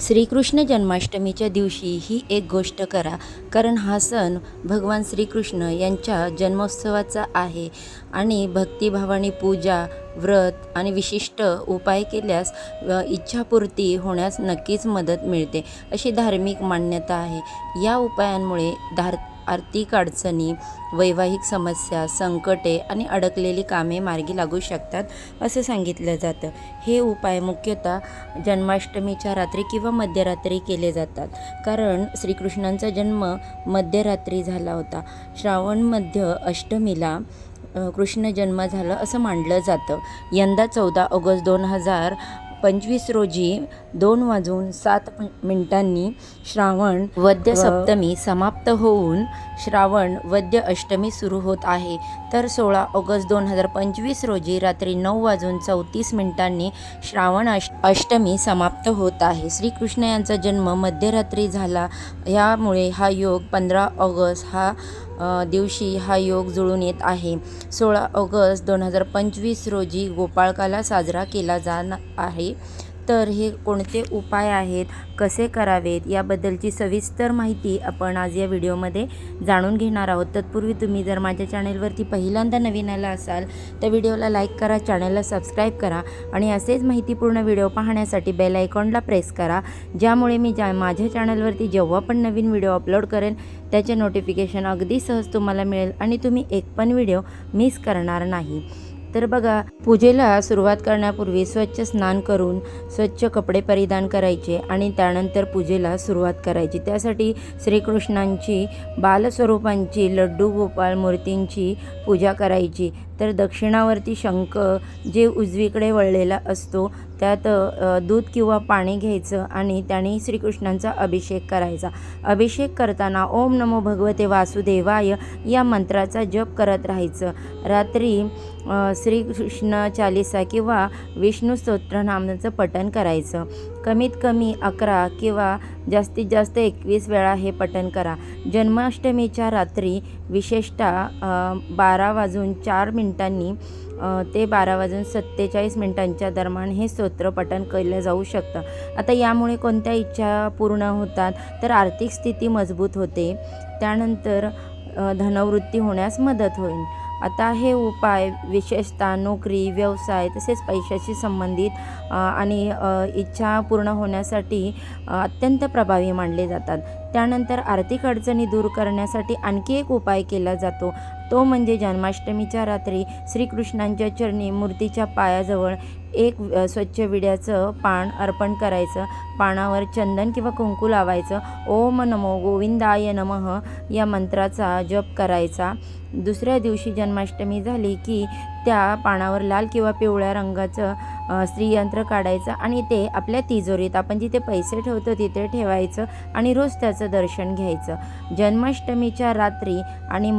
श्रीकृष्ण जन्माष्टमीच्या दिवशी ही एक गोष्ट करा. कारण हा सण भगवान श्रीकृष्ण यांच्या जन्मोत्सवाचा आहे. आणि भक्तिभावाने पूजा व्रत आणि विशिष्ट उपाय केल्यास व इच्छापूर्ती होण्यास नक्कीच मदत मिळते अशी धार्मिक मान्यता आहे. या उपायांमुळे धार आर्थिक अडचणी वैवाहिक समस्या संकटे आणि अडकलेली कामे मार्गी लागू शकतात असं सांगितलं जातं. हे उपाय मुख्यतः जन्माष्टमीच्या रात्री किंवा मध्यरात्री केले जातात. कारण श्रीकृष्णांचा जन्म मध्यरात्री झाला होता. श्रावण मध्य अष्टमीला कृष्ण जन्म झालं असं मानलं जातं. यंदा चौदा ऑगस्ट दोन हजार पंचवीस रोजी दोन वाजून सात मिनिटांनी श्रावण वद्य सप्तमी समाप्त होऊन श्रावण वद्य अष्टमी सुरू होत आहे. तर सोळा ऑगस्ट दोन हजार पंचवीस रोजी रात्री नऊ वाजून चौतीस मिनिटांनी श्रावण अष्ट अष्टमी समाप्त होत आहे. श्रीकृष्ण यांचा जन्म मध्यरात्री झाला. यामुळे हा योग पंधरा ऑगस्ट हा दिवशी हा योग जुळून येत आहे. सोळा ऑगस्ट दोन हजार पंचवीस रोजी गोपाळकाला साजरा केला जाणार आहे. तर हे कोणते उपाय आहेत? कसे करावेत? याबद्दलची सविस्तर माहिती आपण आज या व्हिडिओमध्ये जाणून घेणार आहोत. तत्पूर्वी तुम्ही जर माझ्या चॅनेलवरती पहिल्यांदा नवीन आला असाल तर व्हिडिओला लाईक करा चॅनलला सबस्क्राईब करा आणि असेच माहितीपूर्ण व्हिडिओ पाहण्यासाठी बेल आयकॉनला प्रेस करा ज्यामुळे मी ज्या माझ्या चॅनलवरती जेव्हा पण नवीन व्हिडिओ अपलोड करेन त्याचे नोटिफिकेशन अगदी सहज तुम्हाला मिळेल आणि तुम्ही एक पण व्हिडिओ मिस करणार नाही. तर बघा पूजेला सुरुवात करण्यापूर्वी स्वच्छ स्नान करून स्वच्छ कपडे परिधान करायचे आणि त्यानंतर पूजेला सुरुवात करायची. त्यासाठी श्रीकृष्णांची बालस्वरूपांची लड्डू गोपाळ मूर्तींची पूजा करायची. तर दक्षिणावरती शंख जे उजवीकडे वळलेला असतो त्यात दूध किंवा पाणी घ्यायचं आणि त्याने श्रीकृष्णांचा अभिषेक करायचा. अभिषेक करताना ओम नमो भगवते वासुदेवाय या मंत्राचा जप करत राहायचं. रात्री श्रीकृष्ण चालिसा किंवा विष्णू स्तोत्र पठण करायचं. कमीत कमी अकरा किंवा जास्तीत जास्त एकवीस वेळा हे पठण करा. जन्माष्टमीच्या रात्री विशेषतः बारा वाजून चार मिनिटांनी ते बारा वाजून सत्तेचाळीस मिनिटांच्या दरम्यान हे स्तोत्र पठण केलं जाऊ शकतं. आता यामुळे कोणत्या इच्छा पूर्ण होतात? तर आर्थिक स्थिती मजबूत होते. त्यानंतर धनवृत्ती होण्यास मदत होईल. आता हे उपाय विशेषतः नोकरी व्यवसाय तसेच पैशाशी संबंधित आणि इच्छा पूर्ण होण्यासाठी अत्यंत प्रभावी मानले जातात. त्यानंतर आर्थिक अडचणी दूर करण्यासाठी आणखी एक उपाय केला जातो. तो म्हणजे जन्माष्टमीच्या रात्री श्रीकृष्णांच्या चरणी मूर्तीच्या पायाजवळ एक स्वच्छ विड्याचं पान अर्पण करायचं. पानावर चंदन किंवा कुंकू लावायचं. ओम नमो गोविंदाय नमः या मंत्राचा जप करायचा. दुसऱ्या दिवशी जन्माष्टमी झाली की त्या पानावर लाल किंवा पिवळ्या रंगाचं स्त्रीयंत्र काढायचं आणि ते आपल्या तिजोरीत आपण जिथे पैसे ठेवतो तिथे ठेवायचं आणि रोज त्याचं दर्शन घ्यायचं. जन्माष्टमीच्या रात्री आणि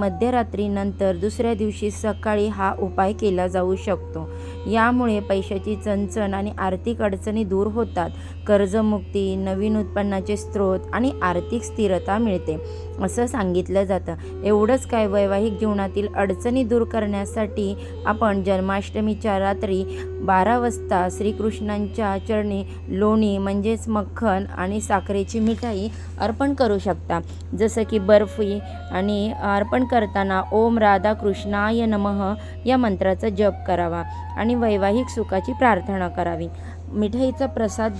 मध्यरात्रीनंतर दुसऱ्या दिवशी सकाळी हा उपाय केला जाऊ शकतो. यामुळे पैशाची चणचण आणि आर्थिक अडचणी दूर होतात. कर्जमुक्ती नवीन उत्पन्नाचे स्रोत आणि आर्थिक स्थिरता मिळते असं सांगितलं जातं. एवढंच काय वैवाहिक जीवनातील अडचणी दूर करण्यासाठी आपण जन्माष्टमीच्या रात्री बारा वाजता श्रीकृष्णांच्या चरणी लोणी म्हणजेच मक्खन आणि साखरेची मिठाई अर्पण करू शकता. जसं की बर्फी आणि अर्पण करताना ओम राधा कृष्णाय नमः या मंत्राचा जप करावा आणि वैवाहिक सुखाची प्रार्थना करावी. मिठाईचा प्रसाद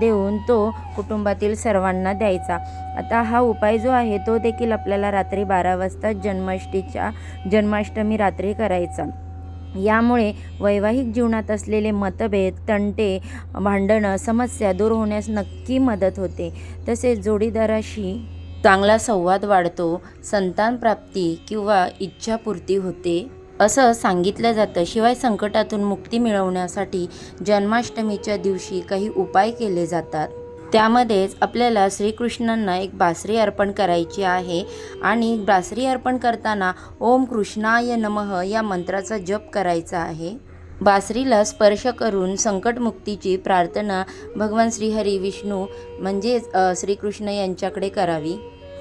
देऊन तो कुटुंबातील सर्वांना द्यायचा. आता हा उपाय जो आहे तो देखील आपल्याला रात्री बारा वाजता जन्माष्टीच्या जन्माष्टमी रात्री करायचा. यामुळे वैवाहिक जीवनात असलेले मतभेद तंटे भांडणं समस्या दूर होण्यास नक्की मदत होते. तसेच जोडीदाराशी चांगला संवाद वाढतो संतान प्राप्ती किंवा इच्छापूर्ती होते. असं सांगितलं जातं. शिवाय संकटातून मुक्ती मिळवण्यासाठी जन्माष्टमीच्या दिवशी काही उपाय केले जातात. त्यामध्येच आपल्याला श्रीकृष्णांना एक बासरी अर्पण करायची आहे आणि बासरी अर्पण करताना ओम कृष्णाय नमः या मंत्राचा जप करायचा आहे. बासरीला स्पर्श करून संकटमुक्तीची प्रार्थना भगवान श्रीहरी विष्णू म्हणजेच श्रीकृष्ण यांच्याकडे करावी.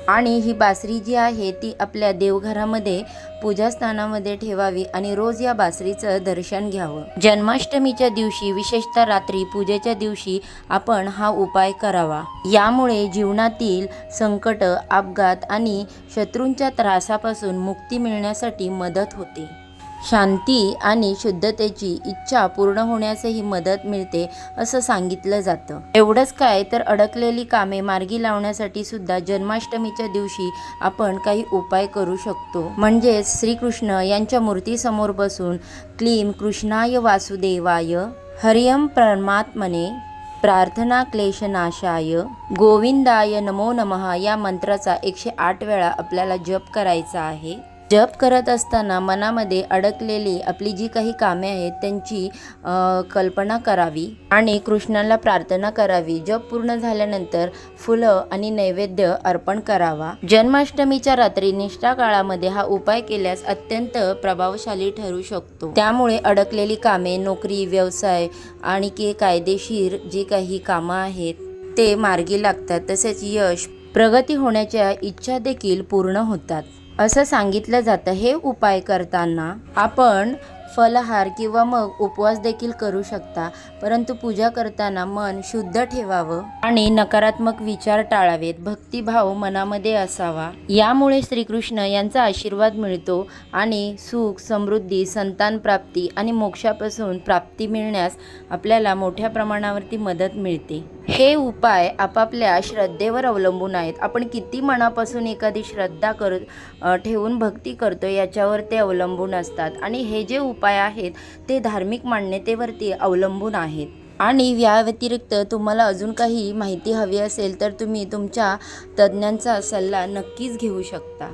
आणि ही बासरी जी आहे ती आपल्या देवघरामध्ये पूजास्थानामध्ये ठेवावी आणि रोज या बासरीचं दर्शन घ्यावं. जन्माष्टमीच्या दिवशी विशेषतः रात्री पूजेच्या दिवशी आपण हा उपाय करावा. यामुळे जीवनातील संकट अपघात आणि शत्रूंच्या त्रासापासून मुक्ती मिळण्यासाठी मदत होते. शांती आणि शुद्धतेची इच्छा पूर्ण होण्यासही मदत मिळते असं सांगितलं जातं. एवढंच काय तर अडकलेली कामे मार्गी लावण्यासाठी सुद्धा जन्माष्टमीच्या दिवशी आपण काही उपाय करू शकतो. म्हणजेच श्रीकृष्ण यांच्या मूर्तीसमोर बसून क्लीम कृष्णाय वासुदेवाय हरियम परमात्मने प्रार्थना क्लेशनाशाय गोविंदाय नमो नमः या मंत्राचा एकशे आठ वेळा आपल्याला जप करायचा आहे. जप करत असताना मनामध्ये अडकलेली आपली जी काही कामे आहेत त्यांची कल्पना करावी आणि कृष्णाला प्रार्थना करावी. जप पूर्ण झाल्यानंतर फुलं आणि नैवेद्य अर्पण करावा. जन्माष्टमीच्या रात्री निष्ठा काळामध्ये हा उपाय केल्यास अत्यंत प्रभावशाली ठरू शकतो. त्यामुळे अडकलेली कामे नोकरी व्यवसाय आणि के कायदेशीर जी काही कामं आहेत ते मार्गी लागतात. तसेच यश प्रगती होण्याच्या इच्छा देखील पूर्ण होतात. असं सांगितलं जातं. हे उपाय करताना आपण फलहार किंवा मग उपवास देखील करू शकता. परंतु पूजा करताना मन शुद्ध ठेवावं आणि नकारात्मक विचार टाळावेत. भक्तिभाव मनामध्ये असावा. यामुळे श्रीकृष्ण यांचा आशीर्वाद मिळतो आणि सुख समृद्धी संतान प्राप्ती आणि मोक्षापासून प्राप्ती मिळण्यास आपल्याला मोठ्या प्रमाणावरती मदत मिळते. हे उपाय आपापल्या श्रद्धेवर अवलंबून आहेत. आपण किती मनापासून एखादी श्रद्धा कर ठेवून भक्ती करतो याच्यावर ते अवलंबून असतात. आणि हे जे उपाय आहेत ते धार्मिक मान्यतेवरती अवलंबून आहेत. आणि या व्यतिरिक्त तुम्हाला अजून काही माहिती हवी असेल तर तुम्ही तुमच्या तज्ज्ञांचा सल्ला नक्कीच घेऊ शकता.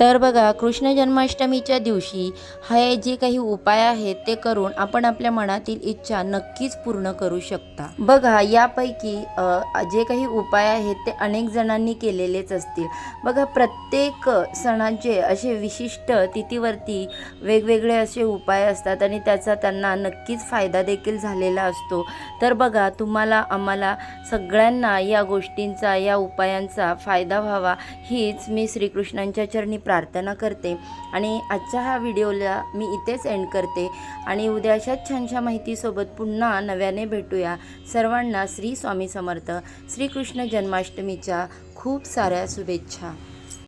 तर बघा कृष्ण जन्माष्टमीच्या दिवशी हे जे काही उपाय आहेत ते करून आपण आपल्या मनातील इच्छा नक्कीच पूर्ण करू शकता. बघा यापैकी जे काही उपाय आहेत ते अनेक जणांनी केलेलेच असतील. बघा प्रत्येक सणाचे असे विशिष्ट तिथीवरती वेगवेगळे असे उपाय असतात आणि त्याचा त्यांना नक्कीच फायदा देखील झालेला असतो. तर बघा तुम्हाला आम्हाला सगळ्यांना या गोष्टींचा या उपायांचा फायदा व्हावा हीच मी श्रीकृष्णांच्या चरणी प्रार्थना करते. आणि आजच्या हा व्हिडिओला मी इथेच एंड करते. आणि उद्या अशाच छानशा माहितीसोबत पुन्हा नव्याने भेटूया. सर्वांना श्री स्वामी समर्थ. श्रीकृष्ण जन्माष्टमीच्या खूप साऱ्या शुभेच्छा.